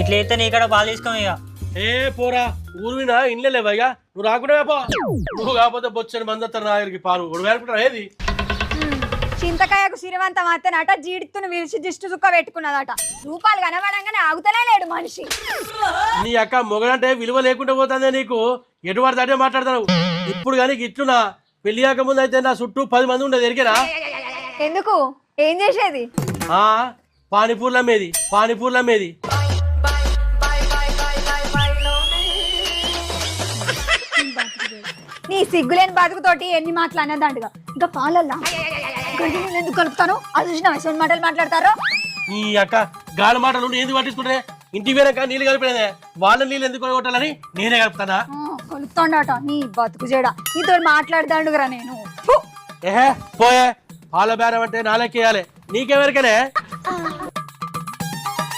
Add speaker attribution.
Speaker 1: ఇట్లా అయితే నీ ఇక్కడ పాలు తీసుకోం ఇక
Speaker 2: ఏ పోరా ఊరు మీద ఇండ్లే లేవయ్యా నువ్వు రాకుండా పో. నువ్వు కాకపోతే బొచ్చని మంది వస్తారు నా దగ్గరికి పాలు నువ్వు వేరుకుంటావు ఏది
Speaker 3: చింతకాయకు సిరివంతం అత్తనట జీడిత్తును విరిచి దిష్టి చుక్క పెట్టుకున్నదట. రూపాయలు కనబడంగానే ఆగుతలే లేడు మనిషి.
Speaker 2: నీ అక్క మొగడంటే విలువ లేకుండా పోతుందే నీకు? ఎటువంటి అదే మాట్లాడతావు. ఇప్పుడు కానీ ఇట్లునా పెళ్ళి కాకముందు అయితే నా చుట్టూ పది మంది ఉండేది ఎరికేనా?
Speaker 3: ఎందుకు? ఏం చేసేది?
Speaker 2: ఆ పానీపూర్ల మీది పానీపూర్ల మీది
Speaker 3: నీ సిగ్గులేని బతుకుతోటి ఎన్ని మాటలు అనేదండుగా ఇంకా పాలల్లా? గడ్డి నీళ్ళు ఎందుకు కలుపుతాను? అది చూసిన మాటలు మాట్లాడతారు.
Speaker 2: ఈ అక్క గాలి మాటలు ఎందుకు పట్టించుకుంటే ఇంటి వేరక నీళ్ళు కలిపినదే. వాళ్ళ నీళ్ళు ఎందుకు కొట్టాలని నేనే కలుపుతానా?
Speaker 3: కలుపుతాడట నీ బతుకు చేయడా నీతో మాట్లాడతాడుగురా నేను!
Speaker 2: ఏహే పోయే. పాల బేరం అంటే నాలెక్కేయాలి. నీకెవరికనే?